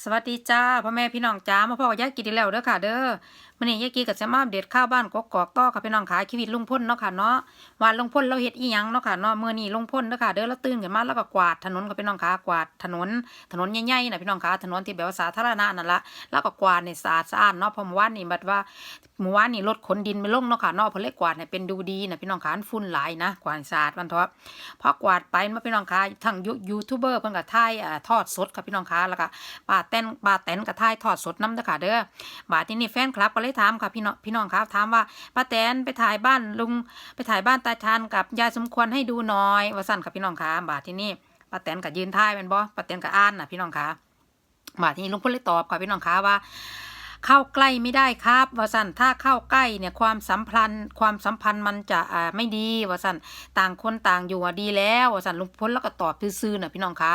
สวัสดีจ้าพ่อแม่พี่น้องจ้ามาพ่อกับยายกินอีกแล้วเด้อค่ะ เด้อมื้อนี้ยายกินกับจะมาอัปเดข้าวบ้านกกอกต่อค่ะพี่น้องค่ะชีวิตลุงพ่นเนาะค่ะเนาะว่าลุงพ่นเราเฮ็ดอีหยังเนาะค่ะเนาะมื้อนี้ลุงพ่นเด้อค่ะเด้อแล้วตื่นขึ้นมาแล้วก็กวาดถนนค่ะพี่น้องค่ะกวาดถนน ถนนใหญ่ๆน่ะพี่น้องค่ะถนนที่แบบว่าสาธารณะนั่นละแล้วก็กวาดในสะอาดสะอาดเนาะเพอเมื่อวานนี้บัดว่าเมื่อวานนี้รถขนดินไปลงเนาะค่ะเนาะเพิ่นเลยกวาดให้เป็นดูดีน่ะพี่น้องค่ะอันฝุ่นหลายนะกวาดสะอาดมันเถอะพอกวาดไปมาพี่น้องค่ะทั้งยูทูบเบอร์เพิ่นก็ถ่ายอ่าทอดสดค่ะพี่น้องค่ะแล้วก็ป้าแตนบาแตนกับท่ายถอดสดน้ำเด้อค่ะเด้อบาดที่นี่แฟนคลับก็เลยถามค่ะพี่น้องพี่น้องครับถามว่าป้าแตนไปถ่ายบ้านลุงไปถ่ายบ้านตาชานกับยายสมควรให้ดูหน่อยว่าสั่นค่ะพี่น้องค่ะบาดที่นี่ป้าแตนกับยืนท่ายเป็นบ่ป้าแตนกับอ่านน่ะพี่น้องค่ะบาดที่นี่ลุงพลเลยตอบค่ะพี่น้องค่ะว่า เข้าใกล้ไม่ได้ครับวสันถ้าเข้าใกล้เนี่ยความสัมพันธ์ความสัมพันธ์มันจะอ่าไม่ดีวสันต่างคนต่างอยู่ดีแล้ววสันลุงพลแล้วก็ตอบซื่อๆน่ะพี่น้องคะ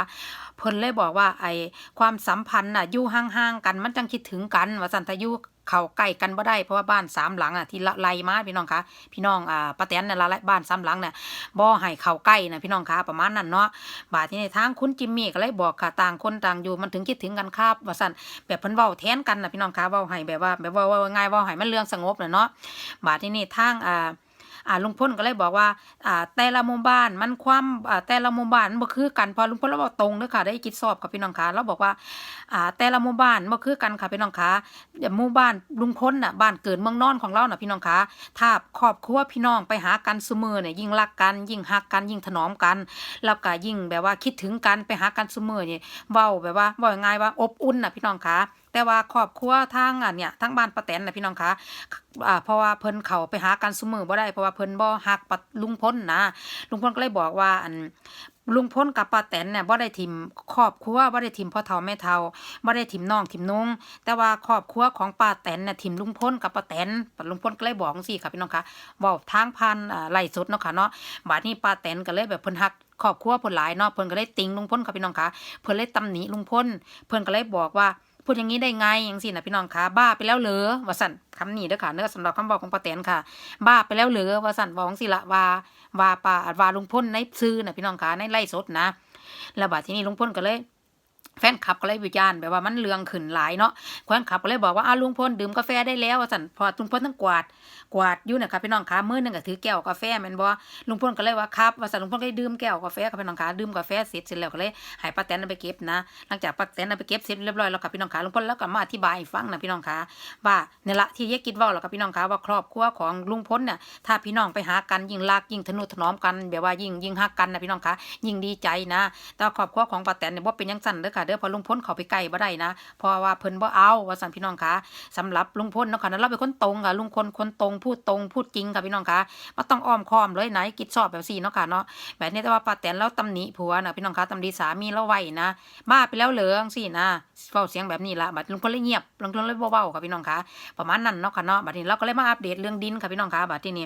เพิ่นเลยบอกว่าไอ้ความสัมพันธ์น่ะอยู่ห่างๆกันมันจังคิดถึงกันวสันถ้าอยู่ เข้าใกล้กันบ่ได้เพราะว่าบ้านสามหลังอะที่ละไล่มาพี่น้องคะพี่น้องอ่าป้าแตนน่ะละไลบ้านสามหลังเนี่ยบ่ให้เข้าใกล้นะพี่น้องคะประมาณนั้นเนาะบาดที่ในทางคุณจิมมี่ก็เลยบอกค่ะต่างคนต่างอยู่มันถึงคิดถึงกันครับว่าสันแบบเพิ่นเว้าแทนกันนะพี่น้องคะเว้าให้แบบว่าแบบว่าว่าง่ายเว้าให้มันเรื่องสงบน่ะเนาะบาดที่นี่ทางอ่า อ่าลุงพลก็เลยบอกว่าอ่าแต่ละหมู่บ้านมันความอ่าแต่ละหมู่บ้านมันบ่คือกันพอลุงพลเราบอกตรงเด้อค่ะได้คิดสอบกับพี่น้องคะเราบอกว่าอ่าแต่ละหมู่บ้านบ่คือกันค่ะพี่น้องคะเดี๋ยวหมู่บ้านลุงพลน่ะบ้านเกิดเมืองนอนของเราน่ะพี่น้องคะถ้าครอบครัวพี่น้องไปหากันซุมือเนี่ยยิ่งรักกัน ยิ่งฮักกันยิ่งถนอมกัน แล้วก็ยิ่งแบบว่าคิดถึงกันไปหากันซุมือนี่ยเว้าแบบว่าเว้าง่ายว่าอบอุ่นน่ะพี่น้องคะ แต่ว่าครอบครัวทางอะเนี่ยทางบ้านป้าแตนนะพี่น้องคะอ่าเพราะว่าเพิ่นเขาไปหากันซุมือบ่ได้เพราะว่าเพิ่นบ่ฮักปะลุงพลนนะลุงพลก็เลยบอกว่าอันลุงพลกับป้าแตนเนี่ยบ่ได้ทิมครอบครัวบ่ได้ทิมพ่อเฒ่าแม่เฒ่าบ่ได้ทิมน้องทิมนุงแต่ว่าครอบครัวของป้าแตนเนี่ยทิมลุงพลกับป้าแตนลุงพลก็เลยบอกจังซี่ค่ะพี่น้องคะเว้าทางพันอ่าไล่สดเนาะค่ะเนาะบาดนี้ป้าแตนก็เลยแบบเพิ่นฮักครอบครัวเพิ่นหลายเนาะเพิ่นก็เลยติงลุงพลค่ะพี่น้องคะเพิ่นเลยตำหนิลุงพลเพิ่นก็เลยบอกว่า พูดอย่างนี้ได้ไงจังสินะพี่น้องคะบ้าไปแล้วเหรอว่าสั่นคำนี้เด้อค่ะเด้อสำหรับคำบอกของป้าแตนค่ะ บ้าไปแล้วเหรอว่าสั่นบอกสิละว่าว่าป่าว่าลุงพ่นในซื้อนะพี่น้องคะในไล่สดนะแล้วบาดที่นี่ลุงพ่นก็เลย แฟนคลับก็เลยวิจารณ์แบบว่ามันเลืองขึ้นหลายเนาะแฟนคลับก็เลยบอกว่าอ้าวลุงพลดื่มกาแฟได้แล้วสันพอลุงพลต้องกวาดกวาดอยู่นะครับพี่น้องคะมือหนึงก็ถือแก้วกาแฟแม่นบ่ลุงพลก็เลยว่าครับว่าสั่นลุงพลก็เลยดื่มแก้วกาแฟกับพี่น้องคะดื่มกาแฟเสร็จเสร็จแล้วก็เลยให้ป้าแตนไปเก็บนะ หลังจากป้าแตนไปเก็บเสร็จเรียบร้อยแล้วกับพี่น้องคะลุงพลแล้วก็มาอธิบายฟังนะพี่น้องคะว่าเนี่ยละที่ยายกิดว้าแล้วกับพี่น้องคะว่าครอบครัวของลุงพลเนี่ยถ้าพี่น้องไปหากันยิ่งรักยิ่งทนุถนอมกันแบบว่ายิ่งยิ่งฮักกันนะพี่น้องคะยิ่งดีใจนะ แต่ครอบครัวของป้าแตนเนี่ยบ่เป็นจังซั่นเด้อค่ะเด้อเพอลุงพลเขาไปใกลบ่ได้นะเพราะว่าเพิ่นบ่เอาว่าซั่นพี่น้องคะสำหรับลุงพลเนาะค่ะนั้นเราเป็นคนตรงค่ะลุงพลคนตรงพูดตรงพูดจริงค่ะพี่น้องคะบ่ต้องอ้อมค้อมเลยไหนกิดชอบแบบซี่เนาะค่ะเนาะแบบนี้แต่ว่าป้าแตนเราตำหนิผัวน่ะพี่น้องคะตำหนิสามีเราไว้นะบ้าไปแล้วเหรองซี่นะเว้าเสียงแบบนี้ละบัดลุงพลเลยเงียบลุงพลเลยเว้าค่ะพี่น้องคะประมาณนั้นเนาะค่ะเนาะบัดนี้เราก็เลยมาอัปเดตเรื่องดินค่ะพี่น้องคะบัดที่นี้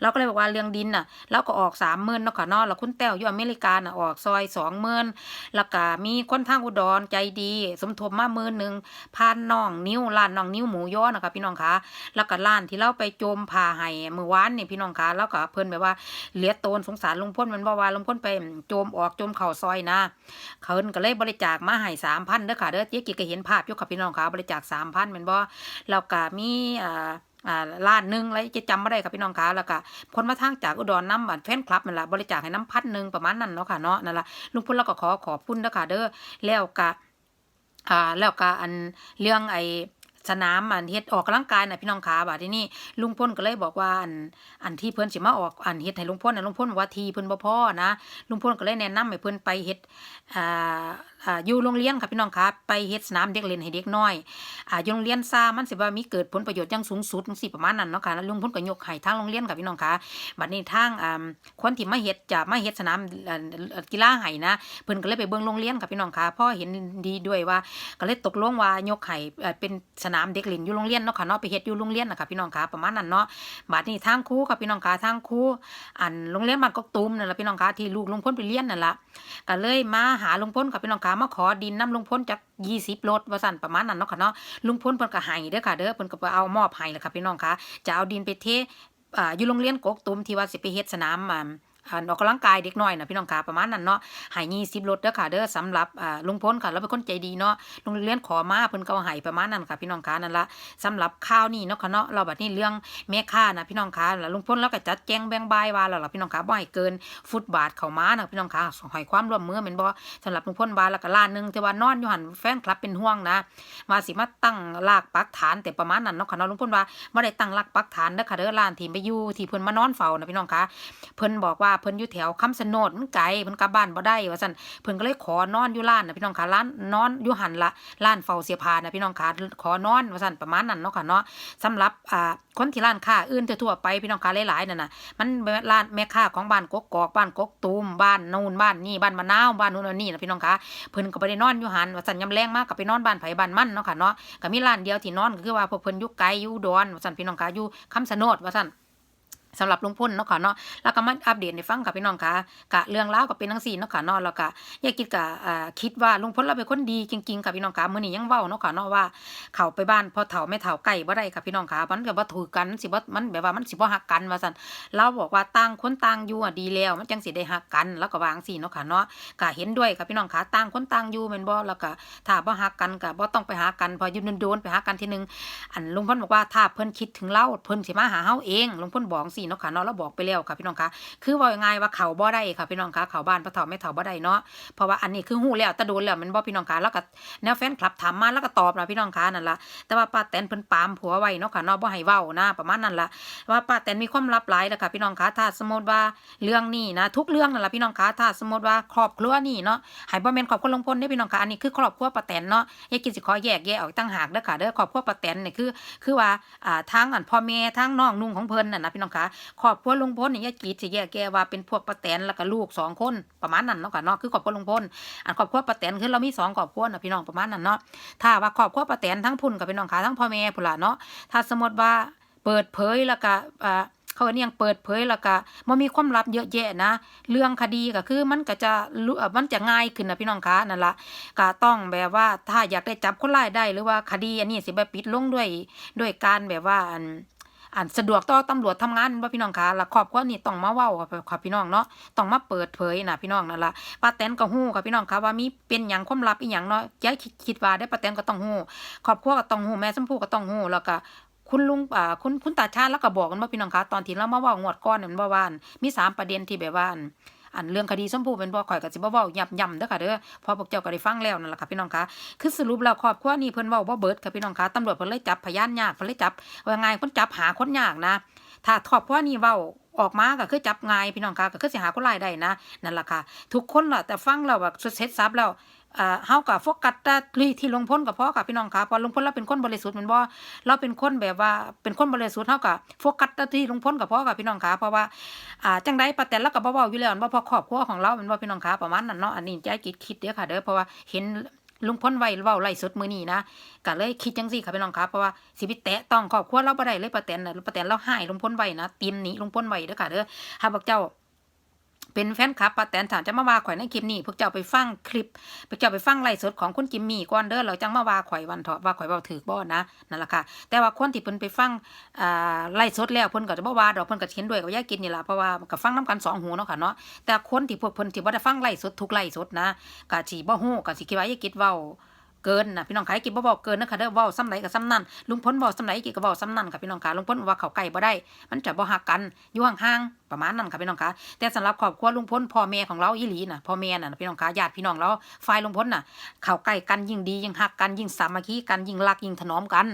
เราก็เลยบอกว่าเรื่องดินน่ะเราก็ออก30,000เนาะค่ะเนาะแล้วคุณแต้วอยู่อเมริกาน่ะออกซอย20,000แล้วก็มีคนทางอุดรใจดี สมทบมาหมื่นหนึ่งพานน้องนิ้วร้านน้องนิ้วหมูย้อนะคะพี่น้องคะแล้วก็ร้านที่เราไปโจมผ่าให้เมื่อวานนี่พี่น้องคะแล้วก็เพิ่นแบบว่าเหลียโตนสงสารลุงพ้นมันบอกว่าลุงพ้นไปโจมออกโจมเข่าซอยนะเขาเพิ่นก็เลยบริจาคมาให้สามพันเด้อค่ะเด้อเจ๊กิก็เห็นภาพอยู่ค่ะพี่น้องคะบริจาคสามพันเป็นบ่แล้วก็มีอ่า อ่าล้านหนึ่งแล้วจะจำไม่ได้ครับพี่น้องคะแล้วก็คนมาทางจากอุดรน้ำบัตรแฟนคลับนั่นแหละบริจาคให้น้ำพัดหนึ่งประมาณนั้นเนาะค่ะเนาะนั่นแหละลุงพลเราก็ขอขอบคุณนะคะเด้อแล้วก็อ่าแล้วก็อันเรื่องไอสนามอันเฮ็ดออกกำลังกายน่ะพี่น้องขาบาดที่นี่ลุงพลก็เลยบอกว่าอันอันที่เพิ่นสิมาออกอันเฮ็ดให้ลุงพลน่ะลุงพลบอกว่าทีเพิ่นบ่พอนะลุงพลก็เลยแนะนำให้เพิ่นไปเฮ็ดอ่าอ่าอยู่โรงเรียนค่ะพี่น้องคะไปเฮ็ดสนามเด็กเล่นให้เด็กน้อยอ่าอยู่โรงเรียนซามันสิว่ามีเกิดผลประโยชน์อย่างสูงสุดจังซี่ประมาณนั้นเนาะค่ะลุงพลก็ยกให้ทางโรงเรียนค่ะพี่น้องคะบัดนี้ทางอ่าคนที่มาเฮ็ดจะมาเฮ็ดสนามกีฬาให้นะเพิ่นก็เลยไปเบิ่งโรงเรียนค่ะพี่น้องคะพราะเห็นดีด้วยว่าก็เลยตกลงว่ายกให้เอ่เป็นสนามเด็กเล่นอยู่โรงเรียนเนาะค่ะเนาะไปเฮ็ดอยู่โรงเรียนน่ะค่ะพี่น้องคะประมาณนั้นเนาะบัดนี้ทางครูค่ะพี่น้องคะทางครูอันโรงเรียนบ้านกกตูมนั่นล่ะพี่น้องคะที่ลูกลุงพลไปเรียนนั่นละก็เลยมาหาลุงพลค่ะพี่น้องคะมาขอดินน้ำลุงพ้นจากยี่สิบรถว่าสั่นประมาณนั้นเนาะค่ะเนาะลุงพ้นเพิ่นก็ให้เด้อค่ะเด้อเพิ่นก็เอามอบให้แหละค่ะพี่น้องคะจะเอาดินไปเทอ่าอยู่โรงเรียนกกตุมที่ว่าสิไปเฮ็ดสนามอ่า อ่าออกกำลังกายเด็กน้อยนะพี่น้องค่ะประมาณนั้นเนาะหาย20รถเด้อค่ะเด้อสำหรับอ่าลุงพลค่ะแล้วเป็นคนใจดีเนาะโรงเรียนขอมาเพิ่นก็เอาให้ประมาณนั้นค่ะ พี่น้องค่ะนั่นละสำหรับข้าวนี่เนาะค่ะเนาะเราบัดนี้เรื่องแม่ค้านะพี่น้องค่ะแล้วลุงพลแล้วก็จัดแจงแบ่งบายว่าแล้วล่ะพี่น้องค่ะบ่ให้เกินฟุตบาทเข้ามานะพี่น้องค่ะให้ความร่วมมือแม่นบ่สำหรับลุงพลว่าแล้วก็ล้านนึงแต่ว่านอนอยู่หันแฟนคลับเป็นห่วงนะว่าสิมาตั้งรากปักฐานแต่ประมาณนั้นเนาะค่ะเนาะลุงพลว่าบ่ได้ตั้งรากปักฐานเด้อค่ะเด้อล้านที่ไปอยู่ที่เพิ่นมานอนเฝ้านะพี่น้องค่ะเพิ่นบอกว่าเพิ่นอยู่แถวคำสนดมันไกลเพิ่นกลับบ้านบ่ได้ว่าซั่นเพิ่นก็เลยขอนอนอยู่ร้านนะพี่น้องค่ะร้านนอนอยู่หันละร้านเฝ้าเสียผ้านะพี่น้องค่ะขอนอนว่าซั่นประมาณนั้นเนาะค่ะเนาะสำหรับอ่าคนที่ร้านค้าอื่นทั่วๆไปพี่น้องค่ะหลายๆนั่นน่ะมันร้านแม่ค้าของบ้านกกอกบ้านกกตูมบ้านนู่นบ้านนี่บ้านมะนาวบ้านนู่นนี่นะพี่น้องค่ะเพิ่นก็บ่ได้นอนอยู่หันว่าซั่นยาแรงมากก็ไปนอนบ้านไผบ้านมันเนาะค่ะเนาะก็มีร้านเดียวที่นอนก็คือว่าพวกเพิ่นอยู่ไกลอยู่อุดรว่าซั่นพี่น้องค่ะอยู่คำสนดว่าซั่น สำหรับลุงพ่นเนาะค่ะเนาะแล้วก็มาอัปเดตให้ฟังกับพี่น้องค่ะกะเรื่องราวก็เป็นทั้งสี่เนาะค่ะเนาะแล้วก็อยากคิดกะคิดว่าลุงพลเราเป็นคนดีจริงๆค่ะพี่น้องค่ะมื้อนี้ยังเว้าเนาะค่ะเนาะว่าเขาไปบ้านพ่อเฒ่าแม่เฒ่าใกล้บ่ได้ค่ะพี่น้องค่ะมันก็บ่ถูกกันสิบ่มันแบบว่ามันสิบ่ฮักกันว่าซั่นเราบอกว่าต่างคนต่างอยู่อะดีแล้ว มันจังสิได้ฮักกัน แล้วก็วางซี่เนาะค่ะเนาะก็เห็นด้วยค่ะพี่น้องค่ะต่างคนต่างอยู่แม่นบ่แล้วก็ถ้าบ่ฮักกันก็บ่ต้องไปหากันพออยู่โดนไปหากันทีนึงอันลุงพ่นบอกว่าถ้าเพิ่นคิดถึงเราเพิ่นสิมาหาเฮาเองลุงพ่นบอกสิเนาะค่ะเนาะเราบอกไปแล้วค่ะพี่น้องคะคือว่ายังไงว่าเขาบ่ได้ค่ะพี่น้องคะเขาบ้านพ่อเฒ่าแม่เฒ่าบ่ได้เนาะเพราะว่าอันนี้คือฮู้แล้วแตะโดนแล้วมันบ่พี่น้องคะแล้วก็แนวแฟนคลับถามมาแล้วก็ตอบนะพี่น้องคะนั่นล่ะแต่ว่าป้าแตนเพิ่นปามผัวไว้เนาะค่ะเนาะบ่ให้เว้านะประมาณนั้นล่ะว่าป้าแตนมีความลับหลายแล้วค่ะพี่น้องคะถ้าสมมติว่าเรื่องนี้นะทุกเรื่องนั่นล่ะพี่น้องคะถ้าสมมติว่าครอบครัวนี่เนาะให้บ่แม่นครอบครัวลงพลเด้พี่น้องคะอันนี้คือครอบครัวป้าแตนเนาะยายกินสิขอแยกแยะออกตั้งหากเด้อค่ะเด้อครอบครัวป้าแตนนี่คือคือว่าอ่าทางอันพ่อแม่ทางน้องนุ่งของเพิ่นน่ะนะพี่น้องคะครอบครัวลุงพลนี่ยายกีดสิแยกแยะว่าเป็นพวกป้าแตนแล้วก็ลูกสองคนประมาณนั้นเนาะค่ะเนาะคือครอบครัวลุงพลอันครอบครัวป้าแตนคือเรามีสองครอบครัวนะพี่น้องประมาณนั้นเนาะถ้าว่าครอบครัวป้าแตนทั้งพุ่นกับพี่น้องคะทั้งพ่อแม่พุ่นละเนาะถ้าสมมติว่าเปิดเผยแล้วก็อ่าเขาเรียกเปิดเผยแล้วก็มันมีความลับเยอะแยะนะ เรื่องคดีก็คือมันก็จะรู้อ่อมันจะง่ายขึ้นนะพี่น้องคะนั่นละก็ต้องแบบว่าถ้าอยากได้จับคนร้ายได้หรือว่าคดีอันนี้สิแบบปิดลงด้วยด้วยการแบบว่า อันสะดวกต่อตำรวจทำงานว่าพี่น้องคะแล้วครอบครัวนี่ต้องมาเว้าค่ะค่ะพี่น้องเนาะต้องมาเปิดเผยนะพี่น้องนั่นละป้าแตนก็ฮู้ค่ะพี่น้องคะว่ามีเป็นหยังความลับอีหยังเนาะยายคิดว่าได้ป้าแตนก็ต้องฮู้ครอบครัวก็ต้องฮู้แม่ชมพู่ก็ต้องฮู้แล้วก็คุณลุงอ่าคุณคุณตาชาติแล้วก็บอกกันว่าพี่น้องคะตอนที่เรามาเว่างวดก้อนเนี่ยมันว่าว่านมีสามประเด็นที่แบบว่าน อันเรื่องคดีส้มผู้เป็นบ่ข่อยก็สิบ่เว้ายับย่ำเด้อค่ะเด้อพอพวกเจ้าก็ได้ฟังแล้วนั่นแหละค่ะพี่น้องคะคือสรุปแล้วครอบครัวนี้เพิ่นเว้าบ่เบิดค่ะพี่น้องคะตำรวจเพิ่นเลยจับพยานยากเพิ่นเลยจับว่าไงเพิ่นจับหาคนยากนะ ถ้าครอบครัวนี้เว้าออกมาก็คือจับง่ายพี่น้องคะก็คือสิหาคนร้ายได้นะนั่นล่ะค่ะ ทุกคนล่ะแต่ฟังแล้วแบบเสร็จสับแล้ว อ่าเฮาก็โฟกัสแต่ที่ที่ลงพ้นกับพ่อค่ะพี่น้องค่ะเพอลงพ้นเราเป็นคนบริสุทธิ์มันบ่เราเป็นคนแบบว่าเป็นคนบริสุทธิ์เฮาก็โฟกัสแต่ที่ลงพ้นกับพ่อค่ะพี่น้องค่ะเพราะว่าอ่าจังไดป้าแตนเราก็บ่เว้าอยู่แล้วว่าพอครอบครัวของเรามันบ่พี่น้องค่ะประมาณนั้นเนาะอันนี้ใจคิดคิดเด้อค่ะเด้อเพราะว่าเห็นลุงพ้นไว้เว้าไล่สดมือนี้นะก็เลยคิดจังซี่ค่ะพี่น้องค่ะเพราะว่าสิไปแตะต้องครอบครัวเราบ่ได้เลยป้าแตนน่ะป้าแตนเราหายลุงพ้นไว้นะตีนหนีลุงพ้นไว้เด้อค่ะเด้อถ้าพวกเจ้า เป็นแฟนคลับป้าแตนถามจะมาว่าข่อยในคลิปนี้พวกเจ้าไปฟังคลิปพวกเจ้าไปฟังไลฟ์สดของคุณจิมมี่ก่อนเด้อเราจังมาว่าข่อยวันเถาะว่าข่อยเว้าถือบ่นะนั่นแหละค่ะ แต่ว่าคนที่เพิ่นไปฟังอ่าไลฟ์สดแล้วเพิ่นก็จะบ่ว่าดอกเพิ่นก็เห็นด้วยกับยายกินนี่ล่ะเพราะว่าก็ฟังนํกันสองหูเนาะค่ะเนาะแต่คนที่พวกเพิ่นที่บ่ได้ฟังไลฟ์สดทุกไลฟ์สดนะก็สิบ่ฮู้ก็สิคิดว่ายายกินเว้า เกินนะพี่น้องขายกินบ่บอกเกินนะคะเด้อเว้าซ้ำไหนกับซ้ำนั่นลุงพลบอกซ้ำไหนกินก็เว้าซ้ำนั่นค่ะพี่น้องค่ะลุงพลว่าเขาใกล้บ่ได้ มันจะบ่ฮักกันอยู่ห่างๆประมาณนั้นค่ะพี่น้องค่ะแต่สำหรับครอบครัวลุงพลพ่อแม่ของเราอีหลีน่ะพ่อแม่น่ะพี่น้องค่ะญาติพี่น้องเราฝ่ายลุงพลน่ะเขาใกล้กันยิ่งดียิ่งฮักกันยิ่งสามัคคีกันยิ่งรักยิ่งถนอมกัน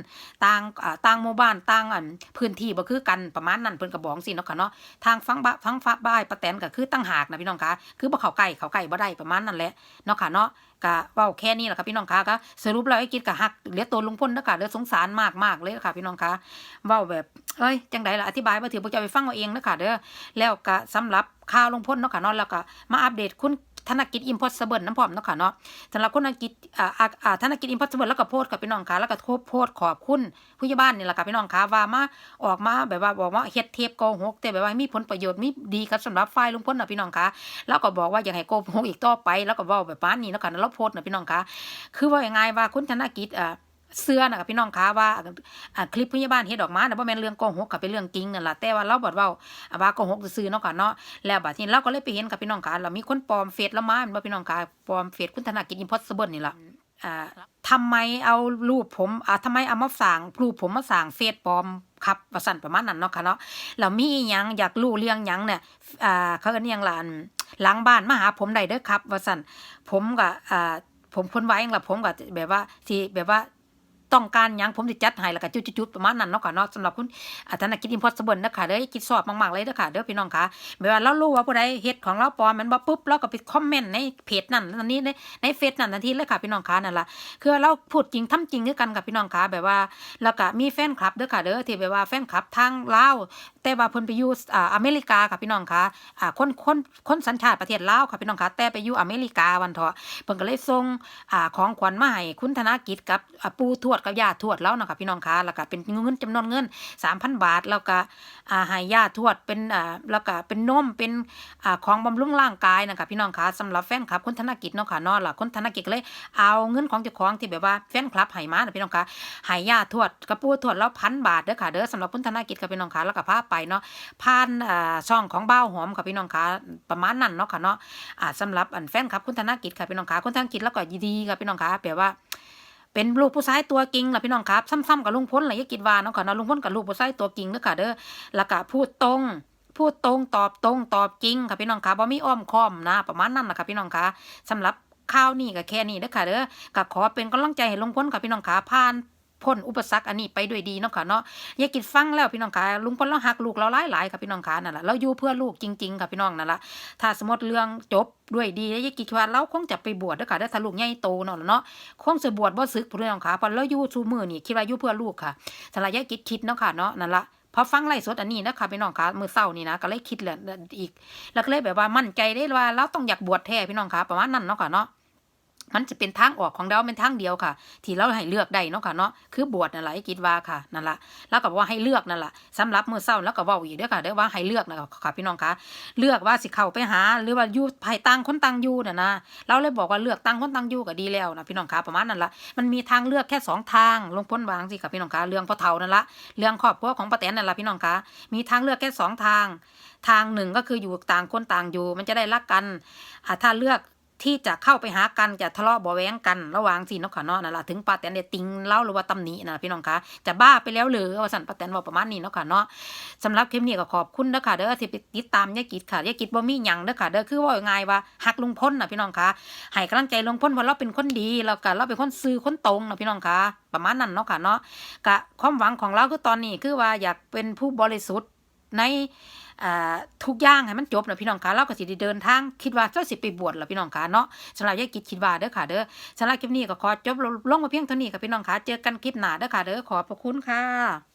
ต่างอ่าต่างหมู่บ้านต่างอันพื้นที่บ่คือกันประมาณนั้นเพิ่นก็บอกสิเนาะค่ะเนาะทางฝั่งบ้าฝั่งฟ้าบ้ายป้าแตนก็คือตั้งหากนะพี่น้องคะคือบ่เขาใกล้เขาใกล้บ่ได้ประมาณนั้นแหละเนาะค่ะเนาะ ก็เว้าแค่นี้แหละค่ะพี่น้องคะก็สรุปแล้วไอ้กิดก็ฮักเหลือตัวลุงพลนะค่ะเหลือสงสารมากมากเลยค่ะพี่น้องคะเว้าแบบเอ้ยจังไดล่ะอธิบายมาถือพวกเจ้าไปฟังเอาเองนะค่ะเด้อแล้วก็สำหรับข่าวลุงพลเนาะค่ะนอนแล้วก็มาอัปเดตคุณ ธนกิจอิมพอสเบิลน้ำพร้อมเนาะค่ะเนาะสำหรับคนธนกิจอ่าอ่าธนกิจอิมพอสเบิลแล้วก็โพสกับพี่น้องค่ะแล้วก็โพสขอบคุณผู้ใหญ่บ้านนี่แหละค่ะพี่น้องค่ะว่ามาออกมาแบบว่าบอกว่าเฮ็ดเทปโกหกแต่แบบว่ามีผลประโยชน์มีดีครับสำหรับฝ่ายลุงพลนะพี่น้องค่ะแล้วก็บอกว่าอยากให้โกหกอีกต่อไป แล้วก็ว่าแบบป้านนี้แล้วกันแล้วโพสนะพี่น้องค่ะคือว่ายังไงว่าคุณธนกิจอ่า เสื้อนะคะพี่น้องคะว่าคลิปพยาบาลเฮ็ดออกมาน่ะบ่แม่นเรื่องโกหกค่ะเป็นเรื่องจริงนั่นล่ะแต่ว่าเราบ่เว้าอ่าว่าโกหกซื่อเนาะค่ะเนาะแล้วบัดนี้เราก็เลยไปเห็นกับพี่น้องคะแล้วมีคนปลอมเฟซเรามาแม่นบ่พี่น้องคะปลอมเฟซคุณธนกิจ impossible นี่ล่ะอ่าทำไมเอารูปผมอ่าทำไมเอามาสร้างรูปผมมาสร้างเฟซปลอมครับว่าซั่นประมาณนั้นเนาะค่ะเนาะแล้วมีอยังอยากรู้เรื่องยังเนี่ยอ่าเขาเอิ้นยังล่ะอันหลังบ้านมาหาผมได้เด้อครับว่าซั่นผมก็อ่าผมคนไว้เองละผมก็แบบว่าสิแบบว่า ต้องการยังผมจะจัดให้แล้วก็จุดๆๆประมาณนั้นเนาะค่ะเนาะสำหรับคุณอาธนกิจอินพอสเบิลเด้อค่ะเด้อคิดสอบมากๆเลยนะคะเด้อพี่น้องค่ะแบบว่าเรารู้ว่าผู้ใดเฮ็ดของเราปลอมมันบ่ปุ๊บเราก็ไปคอมเมนต์ในเพจนั่นตอนนี้ในในเฟซนั่นทันทีเลยค่ะพี่น้องค่ะนั่นล่ะคือเราพูดจริงทำจริงคือกันกับพี่น้องค่ะแบบว่าแล้วก็มีแฟนคลับเด้อค่ะเด้อที่แบบว่าแฟนคลับทางลาว แต่ว่าเพิ่นไปอยู่อ่าอเมริกาค่ะพี่น้องค่ะอ่าคนคนคนสัญชาติประเทศลาวค่ะพี่น้องค่ะแต่ไปอยู่อเมริกาวันเถาะเพิ่นก็เลยส่งอ่าของขวัญมาให้คุณธนกิจกับอ่าปู่ทวดกับย่าทวดแล้วเนาะค่ะพี่น้องคะแล้วก็เป็นเงินจำนวนเงิน 3,000 บาทแล้วก็อ่าให้ย่าทวดเป็นอ่าแล้วก็เป็นนมเป็นอ่าของบำรุงร่างกายนะคะพี่น้องคะสำหรับแฟนคลับคุณธนกิจเนาะค่ะเนาะล่ะคุณธนกิจก็เลยเอาเงินของเจ้าของที่แบบว่าแฟนคลับให้มานะพี่น้องคะให้ย่าทวดกับปู่ทวดแล้วพันบาทเด้อค่ะเด้อสำหรับคุณธนกิจกับพี่น้องคะแล้วก็พาไปเนาะผ่านช่องของเบ้าวหอมค่ะพี่น้องคะประมาณนั้นเนาะค่ะเนาะอ่าสำหรับอันแฟนครับคุณธนกิจค่ะพี่น้องคะคุณธนกิจแล้วก็ยินดีค่ะพี่น้องคะแปลว่าเป็นลูกผู้ชายตัวจริงล่ะพี่น้องครับซ้ำๆกับลุงพ้นล่ะอย่าคิดว่าเนาะค่ะเนาะลุงพ้นกับลูกผู้ชายตัวจริงเด้อค่ะเด้อแล้วก็พูดตรงพูดตรงตอบตรงตอบจริงค่ะพี่น้องคะบ่มีอ้อมค้อมนะ ประมาณนั้นนะคะพี่น้องคะสำหรับข่าวนี้ก็แค่นี้เด้อค่ะเด้อก็ขอเป็นกำลังใจให้ลุงพ้นค่ะพี่น้องคะผ่าน พ้นอุปสรรคอันนี้ไปด้วยดีเนาะค่ะเนาะอย่าคิดฟังแล้วพี่น้องคะลุงพ้นเราหักลูกเราหลายๆค่ะพี่น้องคะนั่นแหละเราอยู่เพื่อลูกจริง ๆ ค่ะพี่น้องนั่นแหละถ้าสมมติเรื่องจบด้วยดีแล้วยายกิจว่าเราคงจะไปบวชด้อค่ะเด้ถ้าลูกใหญ่โตเนาะเนาะคงจะบวชบ่ซึกผู้เรื่องค่ะพราะเราอยู่ชูมือนี่คิดว่าอยู่เพื่อลูกค่ะสำหรับยายกิจคิดเนาะค่ะเนาะนั่นละพอฟังไล่สดอันนี้นะคะพี่น้องคะมือเศร้านี่นะก็เลยคิดแหละอีก แล้วก็เลยแบบว่ามั่นใจได้ว่าเราต้องอยากบวชแท้พี่น้องคะประมาณนั้นเนาะค่ะเนาะ มันจะเป็นทางออกของเราเป็นทางเดียวค่ะ ที่เราให้เลือกได้เนาะค่ะเนาะคือบวชนั่นแหละกิดว่าค่ะนั่นละแล้วก็บอกว่าให้เลือกนั่นแหละสำหรับมือเศร้าแล้วก็ว่าอีกเด้อค่ะเด้ว่าให้เลือกนะค่ะพี่น้องคะเลือกว่าสิเข้าไปหา หรือว่าอยู่ภายต่างคนต่างอยู่น่ะนะเราเลยบอกว่าเลือกต่างคนต่างอยู่ก็ดีแล้วนะพี่น้องคะประมาณนั้นละมันมีทางเลือกแค่สองทางลงพ้นวางสิค่ะพี่น้องคะเรื่องพ่อเฒ่านั่นละเรื่องครอบครัวของป้าแตนนั่นละพี่น้องคะมีทางเลือกแค่สองทางทางหนึ่งก็คืออยู่ต่างคนต่างอยู่ มันจะได้รักกันถ้าเลือก ที่จะเข้าไปหากันจะทะเลาะบาะแว้งกันระหว่างสิเนาะค่ะเนาะนั่นล่ะถึงป้าแตนได้ติงเล่าหรือว่าตำหนินะพี่น้องคะจะบ้าไปแล้วหรือว่าสันป้าแตนว่าประมาณนี้เนาะค่ะเนาะสำหรับคลิปนี้ก็ขอบคุณเด้อค่ะเด้อที่ไปติดตามยายกิจค่ะยายกิจบ่มีหยังเด้อค่ะเด้อคือว่าง่ายว่าหักลุงพ้นน่ะพี่น้องคะให้กำลังใจลุงพ้นเพราะเราเป็นคนดีแล้วก็เราเป็นคนซื่อคนตรงนะพี่น้องคะประมาณนั้นเนาะค่ะเนาะกะความหวังของเราคือตอนนี้คือว่าอยากเป็นผู้บริสุทธิ์ใน อ่าทุกอย่างให้มันจบนะพี่น้องคะเราก็สิได้เดินทางคิดว่าเจ้าสิไปบวชแล้วพี่น้องคะเนาะสำหรับยายกิจคิดว่าเด้อค่ะเด้อสำหรับคลิปนี้ก็ขอจบลงมาเพียงเท่านี้ค่ะพี่น้องคะเจอกันคลิปหน้าเด้อค่ะเด้อขอบพระคุณค่ะ